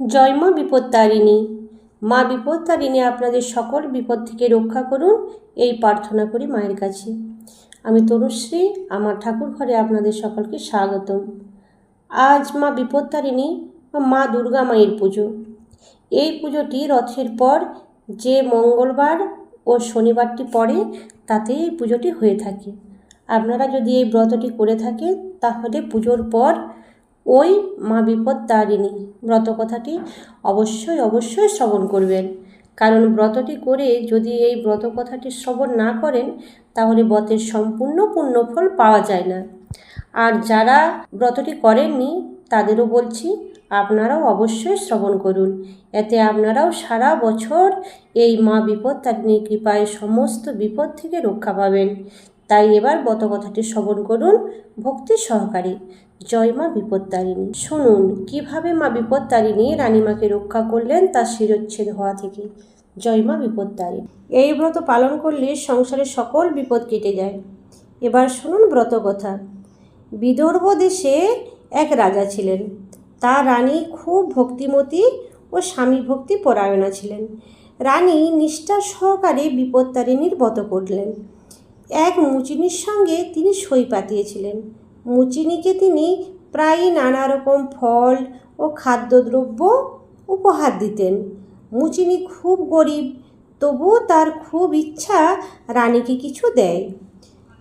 জয় মা বিপত্তারিণী। মা বিপত্তারিণী, আপনাদের সকল বিপদ থেকে রক্ষা করুন, এই প্রার্থনা করি মায়ের কাছে। আমি তনুশ্রী, আমার ঠাকুর ঘরে আপনাদের সকলকে স্বাগতম। আজ মা বিপত্তারিণী মা দুর্গা মায়ের পুজো। এই পুজোটি রথের পর যে মঙ্গলবার ও শনিবারটি পড়ে তাতে এই পুজোটি হয়ে থাকে। আপনারা যদি এই ব্রতটি করে থাকেন, তাহলে পুজোর পর ওই মা বিপদ তারিণী। ব্রত কথাটি অবশ্যই অবশ্যই শ্রবণ করবেন। কারণ ব্রতটি করে যদি এই ব্রত কথাটি শ্রবণ না করেন, তাহলে ব্রতের সম্পূর্ণ পুণ্যফল পাওয়া যায় না। আর যারা ব্রতটি করেননি, তাদেরও বলছি, আপনারাও অবশ্যই শ্রবণ করুন। এতে আপনারাও সারা বছর এই মা বিপদ তারিণীর কৃপায় সমস্ত বিপদ থেকে রক্ষা পাবেন। তাই এবার ব্রত কথাটি শ্রবণ করুন ভক্তি সহকারে। জয় মা বিপত্তারিণী শুনুন, কীভাবে মা বিপত্তারিণী রানীমাকে রক্ষা করলেন তার শিরোচ্ছেদ হওয়া থেকে? জয় মা বিপত্তারিণী এই ব্রত পালন করলে সংসারের সকল বিপদ কেটে যায়। এবার শুনুন ব্রত কথা বিদর্ভ দেশে এক রাজা ছিলেন। তার রানী খুব ভক্তিমতী ও স্বামী ভক্তি পরায়ণা ছিলেন। রানী নিষ্ঠা সহকারে বিপত্তারিণীর ব্রত করলেন। এক মুচিনির সঙ্গে তিনি সই পাতিয়েছিলেন। মুচিনিকে তিনি প্রায়ই নানা রকম ফল ও খাদ্যদ্রব্য উপহার দিতেন। মুচিনি খুব গরিব, তবুও তার খুব ইচ্ছা রানীকে কিছু দেয়।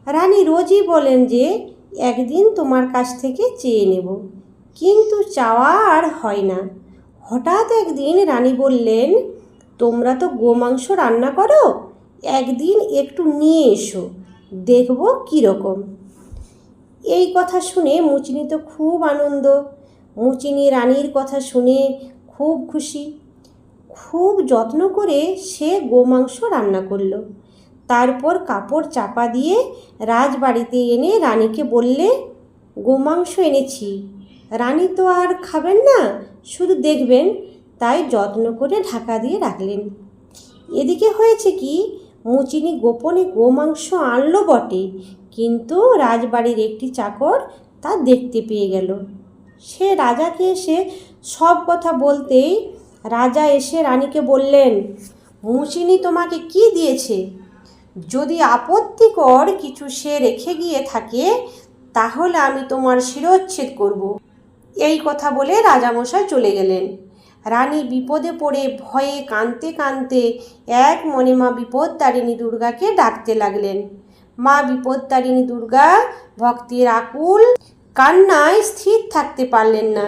রানী রোজই বলেন যে, একদিন তোমার কাছ থেকে চেয়ে নেব। কিন্তু চাওয়া আর হয় না। হঠাৎ একদিন রানী বললেন, তোমরা তো গোমাংস রান্না করো? একদিন একটু নিয়ে এসো, দেখব কীরকম। এই কথা শুনে মুচিনি তো খুব আনন্দ। মুচিনি রানীর কথা শুনে খুব খুশি। খুব যত্ন করে সে গোমাংস রান্না করল। তারপর কাপড় চাপা দিয়ে রাজবাড়িতে এনে রানীকে বললে, গোমাংস এনেছি। রানী তো আর খাবেন না, শুধু দেখবেন। তাই যত্ন করে ঢাকা দিয়ে রাখলেন। এদিকে হয়েছে কি মুচিনি গোপনে গোমাংস আনলো বটে, কিন্তু রাজবাড়ির একটি চাকর তা দেখতে পেয়ে গেল। সে রাজাকে এসে সব কথা বলতেই রাজা এসে রানীকে বললেন, মুচিনি তোমাকে কি দিয়েছে? যদি আপত্তিকর কিছু সে রেখে গিয়ে থাকে, তাহলে আমি তোমার শিরোচ্ছেদ করব। এই কথা বলে রাজামশাই চলে গেলেন। রানী বিপদে পড়ে ভয়ে কাঁদতে কাঁদতে এক মনে মা বিপদতারিণী দুর্গাকে ডাকতে লাগলেন। মা বিপদতারিণী দুর্গা ভক্তির আকুল কান্নায় স্থির থাকতে পারলেন না।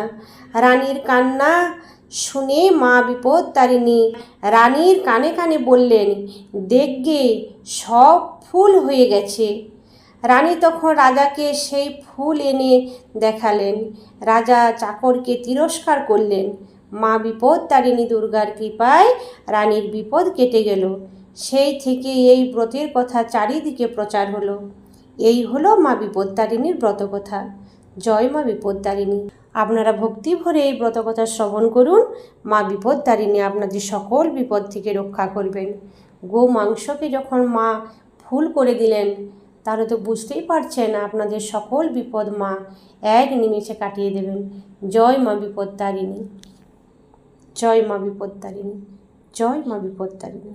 রানীর কান্না শুনে মা বিপদতারিণী রানীর কানে কানে বললেন দেখগে সব ফুল হয়ে গেছে। রানী তখন রাজাকে সেই ফুল এনে দেখালেন। রাজা চাকরকে তিরস্কার করলেন। মা বিপদ, তারিণী দুর্গার কৃপায় রানীর বিপদ কেটে গেল। সেই থেকে এই ব্রতের কথা চারিদিকে প্রচার হলো। এই হলো মা বিপত্তারিণীর ব্রতকথা। জয় মা বিপত্তারিণী আপনারা ভক্তি ভরে এই ব্রতকথা শ্রবণ করুন। মা বিপত্তারিণী আপনাদের সকল বিপদ থেকে রক্ষা করবেন। গো মাংসকে যখন মা ফুল করে দিলেন, তাহলে তো বুঝতেই পারছেন আপনাদের সকল বিপদ মা এক নিমেষে কাটিয়ে দেবেন। জয় মা বিপত্তারিণী জয় মা বিপত্তারিণী জয় মা বিপত্তারিণী।